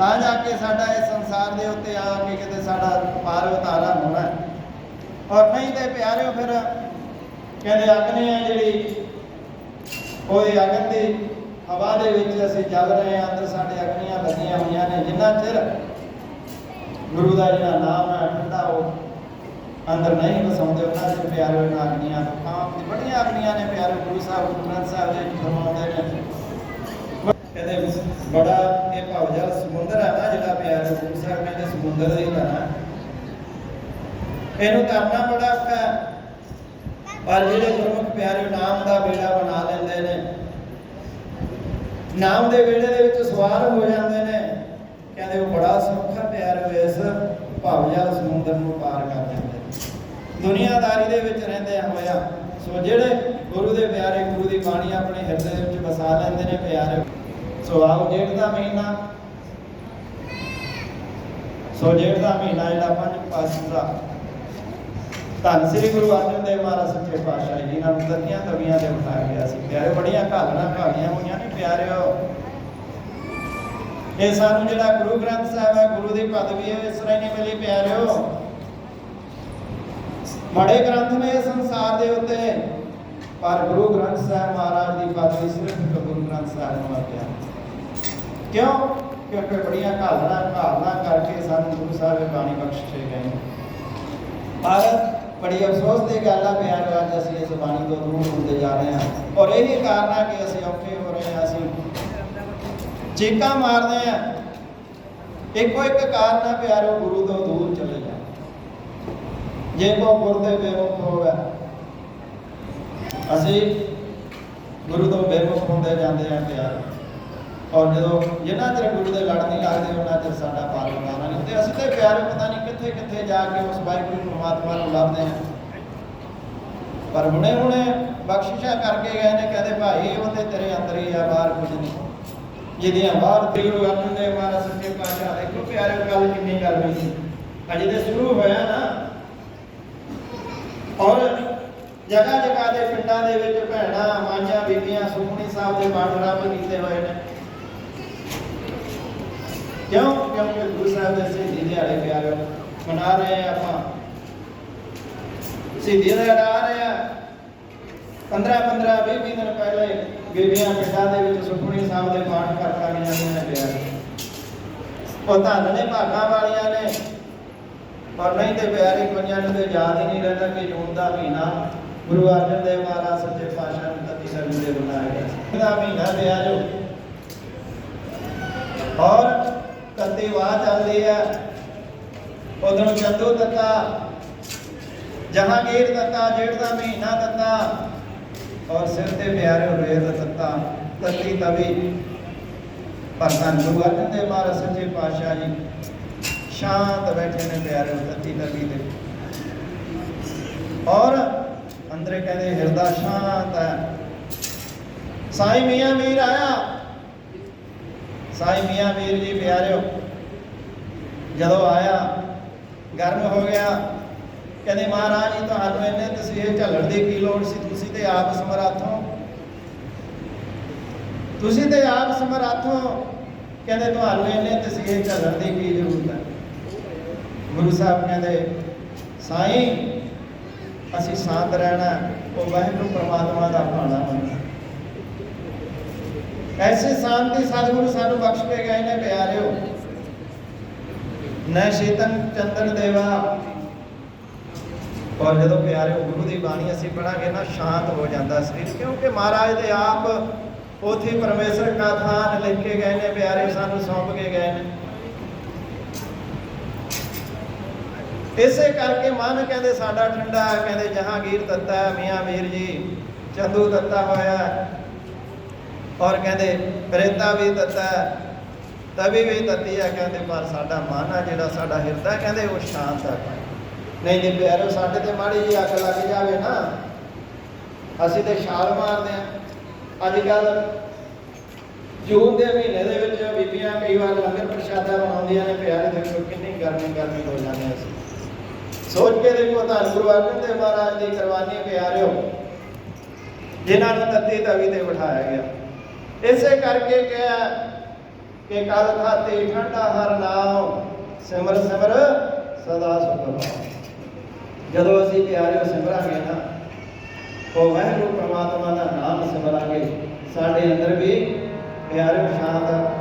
ਤਾਂ ਜਾ ਕੇ ਸਾਡਾ ਇਸ ਸੰਸਾਰ ਦੇ ਉੱਤੇ ਆ ਕੇ ਕਿਤੇ ਸਾਡਾ ਪਾਰ ਉਤਾਰਾ ਹੋਣਾ। ਹੈ। ਔਰ ਨਹੀਂ ਤੇ ਪਿਆਰਿਓ ਫਿਰ ਕਹਿੰਦੇ ਅਗਨੀ ਹੈ ਜਿਹੜੀ, ਕੋਈ ਅਗਨ ਦੀ ਹਵਾ ਦੇ ਵਿੱਚ ਅਸੀਂ ਚੱਲ ਰਹੇ ਹਾਂ ਅੰਦਰ ਸਾਡੇ ਅਗਨੀਆਂ ਲੱਗੀਆਂ ਹੋਈਆਂ ਨੇ। ਜਿੰਨਾ ਚਿਰ ਗੁਰੂ ਦਾ ਜਿਹੜਾ ਨਾਮ ਹੈ, ਠੰਡਾ ਉਹ ਅੰਦਰ ਨਹੀਂ ਵਸਾਉਂਦੇ, ਉਹਨਾਂ ਦੇ ਪਿਆਰੇ ਉਹਨਾਂ ਅਗਨੀਆਂ ਤੋਂ। ਕਾਮ ਦੀ ਬੜੀਆਂ ਅਗਨੀਆਂ ਨੇ ਪਿਆਰੇ ਗੁਰੂ ਸਾਹਿਬ, ਗੁਰੂ ਗ੍ਰੰਥ ਸਾਹਿਬ ਦੇ ਫਰਮਾਉਂਦੇ ਨੇ। ਕਹਿੰਦੇ, ਬੜਾ ਇਹ ਭਵਜਲ ਸਮੁੰਦਰ ਜਿਹੜਾ ਸਾਹਿਬ ਕਹਿੰਦੇ ਸਮੁੰਦਰ ਦੀ ਤਰ੍ਹਾਂ ਇਹਨੂੰ ਤਰਨਾ ਬੜਾ ਔਖਾ ਹੈ। ਪਰ ਜਿਹੜੇ ਗੁਰਮੁਖ ਪਿਆਰੇ ਨਾਮ ਦਾ ਬੇੜਾ ਬਣਾ ਲੈਂਦੇ ਨੇ, ਨਾਮ ਦੇ ਵੇੜੇ ਦੇ ਵਿੱਚ ਸਵਾਰ ਹੋ ਜਾਂਦੇ ਨੇ, ਕਹਿੰਦੇ ਉਹ ਬੜਾ ਸੌਖਾ ਪਿਆਰ ਇਸ ਭਵਜਲ ਸਮੁੰਦਰ ਨੂੰ ਪਾਰ ਕਰ ਜਾਂਦੇ ਦੁਨੀਆਦਾਰੀ ਦੇ ਵਿੱਚ ਰਹਿੰਦੇ ਹੋਇਆ, ਸੋ ਜਿਹੜੇ ਗੁਰੂ ਦੇ ਪਿਆਰੇ ਗੁਰੂ ਦੀ ਬਾਣੀ ਆਪਣੇ ਹਿਰਦੇ ਵਿੱਚ ਵਸਾ ਲੈਂਦੇ ਨੇ ਪਿਆਰੇ। ਸੋ ਆਓ ਜੇਠ ਦਾ ਮਹੀਨਾ ਸੋ ਜੇਠ ਦਾ ਮਹੀਨਾ ਜਿਹੜਾ ਪੰਜ ਪਾਸੇ ਦਾ। ਧੰਨ ਸ੍ਰੀ ਗੁਰੂ ਅਰਜਨ ਦੇਵ ਮਹਾਰਾਜ ਸੱਚੇ ਪਾਤਸ਼ਾਹ ਜੀ ਨਾਲ ਦਤੀਆਂ ਤਵੀਆਂ ਦੇ ਬਿਠਾ ਗਿਆ ਸੀ ਪਿਆਰੇ ਬੜੀਆਂ ਘਾਲਣਾ ਘਾਲੀਆਂ ਹੋਈਆਂ ਨੇ ਪਿਆਰਿਓ। ਇਹ ਸਾਨੂੰ ਜਿਹੜਾ ਗੁਰੂ ਗ੍ਰੰਥ ਸਾਹਿਬ ਹੈ, ਗੁਰੂ ਦੀ ਪਦਵੀ ਹੈ, ਇਸ ਤਰ੍ਹਾਂ ਨਹੀਂ ਮਿਲੀ ਪਿਆਰਿਓ। ਬੜੇ ਗ੍ਰੰਥ ਨੇ ਸੰਸਾਰ ਦੇ ਉੱਤੇ, ਪਰ ਗੁਰੂ ਗ੍ਰੰਥ ਸਾਹਿਬ ਮਹਾਰਾਜ ਦੀ ਪਦਵੀ ਸਿਰਫ ਗੁਰੂ ਗ੍ਰੰਥ ਸਾਹਿਬ ਨੂੰ ਆ ਕਿਉਂ? ਕਿਉਂਕਿ ਬੜੀਆਂ ਘਾਲਣਾ ਘਾਲਣਾ ਕਰਕੇ ਸਾਨੂੰ ਗੁਰੂ ਸਾਹਿਬ ਬਾਣੀ ਬਖਸ਼ੇ ਗਏ। ਪਰ ਬੜੀ ਅਫਸੋਸ ਦੀ ਗੱਲ ਆ, ਪਿਆਰ, ਅੱਜ ਅਸੀਂ ਇਸ ਬਾਣੀ ਤੋਂ ਦੂਰ ਹੁੰਦੇ ਜਾ ਰਹੇ ਹਾਂ। ਔਰ ਇਹੀ ਕਾਰਨ ਹੈ ਕਿ ਅਸੀਂ ਔਖੇ ਹੋ ਰਹੇ ਹਾਂ, ਅਸੀਂ ਚੀਕਾਂ ਮਾਰਦੇ ਆ ਇੱਕੋ ਇੱਕ ਕਾਰਨ ਹੈ ਪਿਆਰੋ, ਗੁਰੂ ਤੋਂ ਦੂਰ ਚਲੇ ਜਾ ਜੇ ਕੋ ਗੁਰਦੇ ਬੇਮੁਖ ਹੋਵੇ, ਅਸੀਂ ਗੁਰੂ ਤੋਂ ਬੇਮੁਖ ਹੁੰਦੇ ਜਾਂਦੇ ਆ ਪਿਆਰ। ਔਰ ਜਦੋਂ ਜਿੰਨਾ ਚਿਰ ਗੁਰੂ ਦੇ ਲੜ ਨਹੀਂ ਲੱਗਦੇ, ਉਹਨਾਂ ਚਿਰ ਸਾਡਾ ਪਾਰ ਲਗਾਉਣਾ ਨਹੀਂ। ਤੇ ਅਸੀਂ ਤੇ ਪਿਆਰੇ ਪਤਾ ਨਹੀਂ ਕਿੱਥੇ ਕਿੱਥੇ ਜਾ ਕੇ ਉਸ ਵਾਹਿਗੁਰੂ ਪਰਮਾਤਮਾ ਨੂੰ ਲੱਭਦੇ ਹਾਂ। ਪਰ ਹੁਣੇ ਹੁਣੇ ਬਖਸ਼ਿਸ਼ਾਂ ਕਰਕੇ ਗਏ ਨੇ, ਕਹਿੰਦੇ ਭਾਈ ਉਹ ਤੇ ਤੇਰੇ ਅੰਦਰ ਹੀ ਆ, ਬਾਹਰ ਕੁਝ ਨਹੀਂ। ਜਿਹਦੀਆਂ ਬਾਹਰ ਸ੍ਰੀ ਗੁਰੂ ਅਰਜਨ ਦੇਵ ਮਹਾਰਾਜ ਸੱਚੇ ਪਾਤਸ਼ਾਹ, ਦੇਖੋ ਪਿਆਰੇ ਗੱਲ ਕਿੰਨੀ ਕਰਨੀ ਸੀ। ਅਜੇ ਤੇ ਸ਼ੁਰੂ ਹੋਇਆ ਨਾ। ਔਰ ਜਗ੍ਹਾ ਜਗ੍ਹਾ ਦੇ ਪਿੰਡਾਂ ਦੇ ਵਿੱਚ ਭੈਣਾਂ ਮਾਈਆਂ ਬੀਬੀਆਂ ਸੁਖਮਨੀ ਸਾਹਿਬ ਦੇ ਪਾਠ ਆਰੰਭ ਕੀਤੇ ਹੋਏ ਨੇ। ਕਿਉਂ? ਕਿਉਂਕਿ ਗੁਰੂ ਸਾਹਿਬ ਦੇ ਸਿੱਧੀ ਦਿਹਾੜੇ ਪਿਆਰੇ ਮਨਾ ਰਹੇ ਆ ਆਪਾਂ। ਸਿੱਧੀ ਦਿਹਾੜਾ ਆ ਰਹੇ 15 15 20 20 ਦਿਨ ਪਹਿਲੇ ਬੀਬੀਆਂ ਪਿੰਡਾਂ ਦੇ ਵਿੱਚ ਸੁਖਮਨੀ ਸਾਹਿਬ ਦੇ ਪਾਠ ਕਰ ਕਰ ਨੇ ਪਿਆਰੇ। ਉਹ ਧੰਨ ਨੇ, ਭਾਗਾਂ ਵਾਲੀਆਂ ਨੇ। ਪਰ ਨਹੀਂ ਤੇ ਪਿਆਰੇ ਪੰਜਾਂ ਨੂੰ ਤੇ ਯਾਦ ਹੀ ਨਹੀਂ ਰਹਿੰਦਾ ਕਿ ਜੂਨ ਦਾ ਮਹੀਨਾ ਗੁਰੂ ਅਰਜਨ ਦੇਵ ਮਹਾਰਾਜ ਸੱਚੇ ਪਾਤਸ਼ਾਹ ਨੂੰ ਤਤੀ ਸਰਨ ਦੇ ਬਣਾਇਆ ਗਿਆ। ਸੀ। ਮਹੀਨਾ ਤੇ ਆ ਔਰ ਤਤੀ ਵਾਹ ਚੱਲਦੀ ਹੈ ਉਦੋਂ ਚੰਦੂ ਤਤਾ ਜਹਾਂਗੀਰ ਤਤਾ ਜੇਠ ਦਾ ਮਹੀਨਾ ਤਤਾ ਔਰ ਸਿਰ ਤੇ ਪਿਆਰੇ ਰੇਤ ਤਤਾ, ਤਤੀ ਤਵੀ। ਪਰ ਧੰਨ ਗੁਰੂ ਮਹਾਰਾਜ ਸੱਚੇ ਪਾਤਸ਼ਾਹ ਜੀ, ਸ਼ਾਂਤ ਬੈਠੇ ਨੇ ਪਿਆਰੇ ਤੱਤੀ ਤਵੀ ਦੇ ਔਰ ਅੰਦਰੇ ਕਹਿੰਦੇ, ਹਿਰਦਾ ਸ਼ਾਂਤ ਹੈ। ਸਾਈ ਮੀਆਂ ਮੀਰ ਆਇਆ। ਸਾਈ ਮੀਆਂ ਵੀਰ ਜੀ, ਪਿਆਰਿਓ, ਜਦੋਂ ਆਇਆ, ਗਰਮ ਹੋ ਗਿਆ, ਕਹਿੰਦੇ, ਮਹਾਰਾਜ ਜੀ, ਤੁਹਾਨੂੰ ਇੰਨੇ ਤਸਵੀਰ ਝੱਲਣ ਦੀ ਕੀ ਲੋੜ ਸੀ? ਤੁਸੀਂ ਤੇ ਆਪ ਸਮਰੱਥ ਤੁਸੀਂ ਤੇ ਆਪ ਸਮਰੱਥ ਕਹਿੰਦੇ, ਤੁਹਾਨੂੰ ਇੰਨੇ ਤਸਵੀਰ ਝੱਲਣ ਦੀ ਕੀ ਜ਼ਰੂਰਤ ਹੈ? ਗੁਰੂ ਸਾਹਿਬ ਕਹਿੰਦੇ, ਸਾਈਂ, ਅਸੀਂ ਸ਼ਾਂਤ ਰਹਿਣਾ ਉਹ ਵਾਹਿਗੁਰੂ ਪ੍ਰਮਾਤਮਾ ਦਾ ਭਾਣਾ ਮੰਨਣਾ ਐਸੇ ਸ਼ਾਂਤੀ ਸਤਿਗੁਰੂ ਸਾਨੂੰ ਬਖਸ਼ ਕੇ ਗਏ ਨੇ ਪਿਆਰਿਓ ਨੈ ਸ਼ੀਤਨ ਚੰਦਨ ਦੇਵਾ ਔਰ ਜਦੋਂ ਪਿਆਰਿਓ ਗੁਰੂ ਦੀ ਬਾਣੀ ਅਸੀਂ ਪੜਾਂਗੇ ਨਾ ਸ਼ਾਂਤ ਹੋ ਜਾਂਦਾ ਸਰੀਰ ਕਿਉਂਕਿ ਮਹਾਰਾਜ ਦੇ ਆਪ ਉਥੇ ਪਰਮੇਸ਼ਰ ਦਾ ਥਾਨ ਲਿਖ ਕੇ ਗਏ ਨੇ ਪਿਆਰੇ ਸਾਨੂੰ ਸੌਂਪ ਕੇ ਗਏ ਨੇ ਇਸੇ ਕਰਕੇ ਮਨ ਕਹਿੰਦੇ ਸਾਡਾ ਠੰਡਾ ਕਹਿੰਦੇ ਜਹਾਂਗੀਰ ਦਿੱਤਾ ਮੀਆਂ ਮੀਰ ਜੀ ਚੰਦੂ ਦਿੱਤਾ ਹੋਇਆ ਔਰ ਕਹਿੰਦੇ ਪ੍ਰੇਤਾ ਵੀ ਦਿੱਤਾ ਹੈ, ਤਵੀ ਵੀ ਦਿੱਤੀ ਹੈ ਕਹਿੰਦੇ ਪਰ ਸਾਡਾ ਮਨ ਆ ਜਿਹੜਾ ਸਾਡਾ ਹਿਰਦਾ ਕਹਿੰਦੇ ਉਹ ਸ਼ਾਂਤ ਹੈ ਨਹੀਂ ਤੇ ਪਿਆਰੋ ਸਾਡੇ ਤੇ ਮਾੜੀ ਜੀ ਅੱਗ ਲੱਗ ਜਾਵੇ ਨਾ ਅਸੀਂ ਤੇ ਛਾਲ ਮਾਰਦੇ ਆ ਅੱਜ ਕੱਲ ਜੂਨ ਦੇ ਮਹੀਨੇ ਦੇ ਵਿੱਚ ਬੀਬੀਆਂ ਕਈ ਵਾਰ ਲੰਗਰ ਪ੍ਰਸ਼ਾਦਾ ਬਣਾਉਂਦੀਆਂ ਨੇ ਪਿਆਰੇ ਦੇਖੋ ਕਿੰਨੀ ਗਰਮੀ ਗਰਮੀ ਹੋ ਜਾਂਦੇ ਹਾਂ ਅਸੀਂ। ਸੋਚ ਕੇ ਦੇਖੋ ਧੰਨ ਗੁਰੂ ਅਰਜਨ ਦੇਵ ਮਹਾਰਾਜ ਦੀ ਕੁਰਬਾਨੀ ਪਿਆਰਿਓ ਜਿਨ੍ਹਾਂ ਨੂੰ ਤੱਤੀ ਤਵੀ ਤੇ ਬਿਠਾਇਆ ਗਿਆ। ਇਸੇ ਕਰਕੇ ਕਿਹਾ ਕਿ ਕਲ ਖਾਤੇ ਠੰਡਾ ਹਰ ਨਾਮ ਸਿਮਰ ਸਿਮਰ ਸਦਾ ਸੁਖ ਜਦੋਂ ਅਸੀਂ ਪਿਆਰਿਓ ਸਿਮਰਾਂਗੇ ਨਾ, ਉਹ ਵਾਹਿਗੁਰੂ ਪ੍ਰਮਾਤਮਾ ਦਾ ਨਾਮ ਸਿਮਰਾਂਗੇ, ਸਾਡੇ ਅੰਦਰ ਵੀ ਪਿਆਰਿਓ ਸ਼ਾਂਤ